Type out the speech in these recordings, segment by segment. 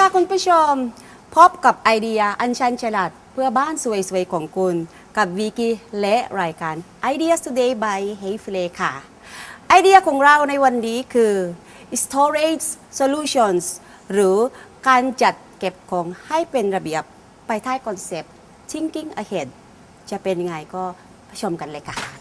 ค่ะคุณผู้ชม พบกับไอเดียอันชันฉลาดเพื่อบ้านสวยๆของคุณ กับวิกิและรายการ Ideas Today by Hey f l a ค่ะ ไอเดียของเราในวันนี้คือ storage solutions หรือการจัดเก็บของให้เป็นระเบียบไปท้ายคอนเซปต์ thinking ahead จะเป็นยังไงก็ชมกันเลยค่ะ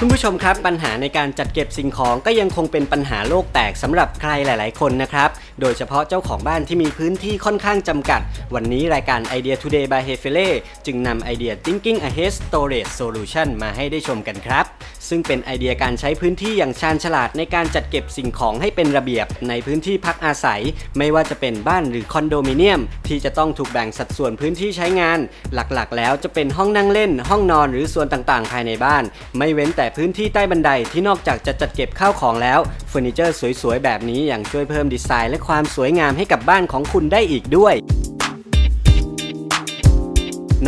คุณผู้ชมครับปัญหาในการจัดเก็บสิ่งของก็ยังคงเป็นปัญหาโลกแตกสำหรับใครหลาย ๆ คนนะครับ โดยเฉพาะเจ้าของบ้านที่มีพื้นที่ค่อนข้างจำกัด วันนี้รายการ Idea Today by h e f e l e จึงนำไอเดีย Thinking Ahead Storage Solution มาให้ได้ชมกันครับ ซึ่งเป็นไอเดียการใช้พื้นที่อย่างชาญฉลาดในการจัดเก็บสิ่งของให้เป็นระเบียบในพื้นที่พักอาศัย ไม่ว่าจะเป็นบ้านหรือคอนโดมิเนียม ที่จะต้องถูกแบ่งสัดส่วนพื้นที่ใช้งาน หลัก ๆ แล้วจะเป็นห้องนั่งเล่น ห้องนอนหรือส่วนต่าง ๆ ภายในบ้าน ไม่เว้นแต่พื้นที่ใต้บันไดที่นอกจากจะจัดเก็บข้าวของแล้วเฟอร์นิเจอร์สวยๆ แบบนี้ยังช่วยเพิ่มดีไซน์และความสวยงามให้กับบ้านของคุณได้อีกด้วย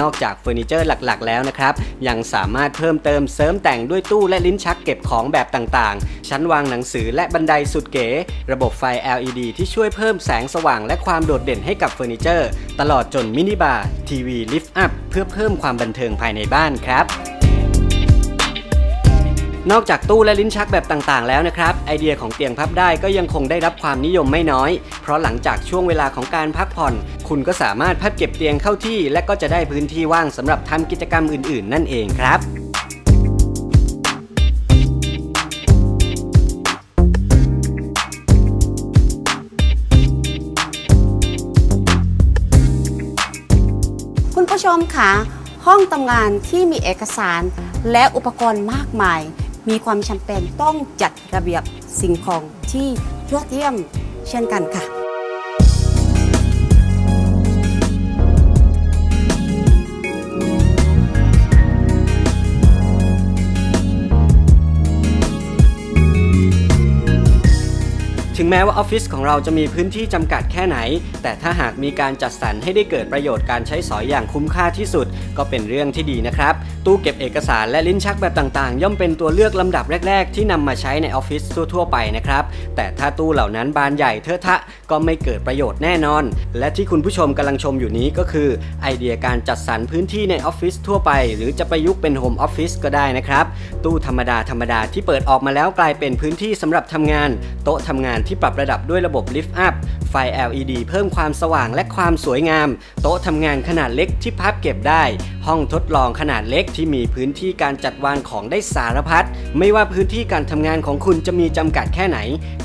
นอกจากเฟอร์นิเจอร์หลักๆ แล้วนะครับ ยังสามารถเพิ่มเติมเสริมแต่งด้วยตู้และลิ้นชักเก็บของแบบต่างๆ ชั้นวางหนังสือและบันไดสุดเก๋ ระบบไฟ LED ที่ช่วยเพิ่มแสงสว่างและความโดดเด่นให้กับเฟอร์นิเจอร์ ตลอดจนมินิบาร์ทีวีลิฟต์อัพเพื่อเพิ่มความบันเทิงภายในบ้านครับ นอกจากตู้และลิ้นชักแบบต่างๆ แล้วนะครับ ไอเดียของเตียงพับได้ก็ยังคงได้รับความนิยมไม่น้อย เพราะหลังจากช่วงเวลาของการพักผ่อน คุณก็สามารถพับเก็บเตียงเข้าที่ และก็จะได้พื้นที่ว่างสำหรับทำกิจกรรมอื่น ๆ นั่นเองครับคุณผู้ชมคะห้องทำงานที่มีเอกสารและอุปกรณ์มากมาย มีความจำเป็นต้องจัดระเบียบสิ่งของที่ยอดเยี่ยมเช่นกันค่ะ ถึงแม้ว่าออฟฟิศของเราจะมีพื้นที่จำกัดแค่ไหน แต่ถ้าหากมีการจัดสรรให้ได้เกิดประโยชน์การใช้สอยอย่างคุ้มค่าที่สุด ก็เป็นเรื่องที่ดีนะครับ ตู้เก็บเอกสารและลิ้นชักแบบต่างๆ ย่อมเป็นตัวเลือกลำดับแรก ๆ ที่นำมาใช้ในออฟฟิศทั่วๆไปนะครับ แต่ถ้าตู้เหล่านั้นบานใหญ่เทอะทะก็ไม่เกิดประโยชน์แน่นอน และที่คุณผู้ชมกำลังชมอยู่นี้ก็คือ ไอเดียการจัดสรรพื้นที่ในออฟฟิศทั่วไป หรือจะประยุกต์เป็นโฮมออฟฟิศก็ได้นะครับ ตู้ธรรมดาธรรมดาที่เปิดออกมาแล้วกลายเป็นพื้นที่สำหรับทำงาน โต๊ะทำงานที่ปรับระดับด้วยระบบลิฟต์อัพ ไฟ LED เพิ่มความสว่างและความสวยงาม โต๊ะทำงานขนาดเล็กที่พับเก็บได้ ห้องทดลองขนาดเล็กที่มีพื้นที่การจัดวางของได้สารพัด ไม่ว่าพื้นที่การทำงานของคุณจะมีจำกัดแค่ไหน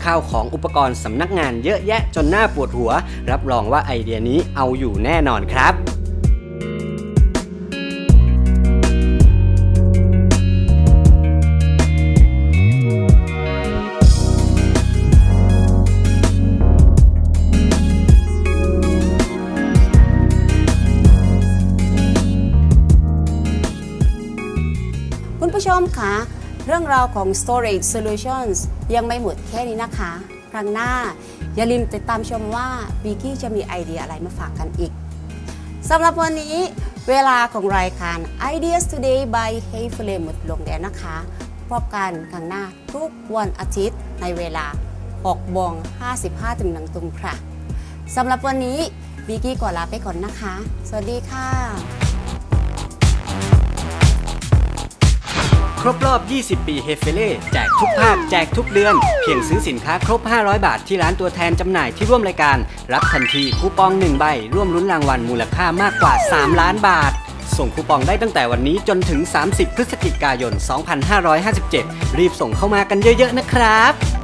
ข้าวของอุปกรณ์สำนักงานเยอะแยะจนหน้าปวดหัว รับรองว่าไอเดียนี้เอาอยู่แน่นอนครับ ณผู้ชมคะเรื่องราวของ storage solutions ยังไม่หมดแค่นี้นะคะ ครั้งหน้าอย่าลืมติดตามชมว่าวิกกี้จะมีไอเดียอะไรมาฝากกันอีกสำหรับวันนี้เวลาของรายการ Ideas Today by Hey f l a m หมดลงแล้วนะคะ พบกันครั้งหน้าทุกวันอาทิตย์ในเวลา6โมง55ถึง1ทุ่มค่ะสำหรับวันนี้วิกกี้ขอลาไปก่อนนะคะ สวัสดีค่ะ รบรอบ 20 ปีเฮฟเฟเล่แจกทุกภาคแจกทุกเดือน เพียงซื้อสินค้าครบ 500 บาทที่ร้านตัวแทนจำหน่ายที่ร่วมรายการ รับทันทีคูปอง 1 ใบ ร่วมลุ้นรางวัลมูลค่ามากกว่า 3 ล้านบาท ส่งคูปองได้ตั้งแต่วันนี้จนถึง 30 พฤศจิกายน 2557 รีบส่งเข้ามากันเยอะๆนะครับ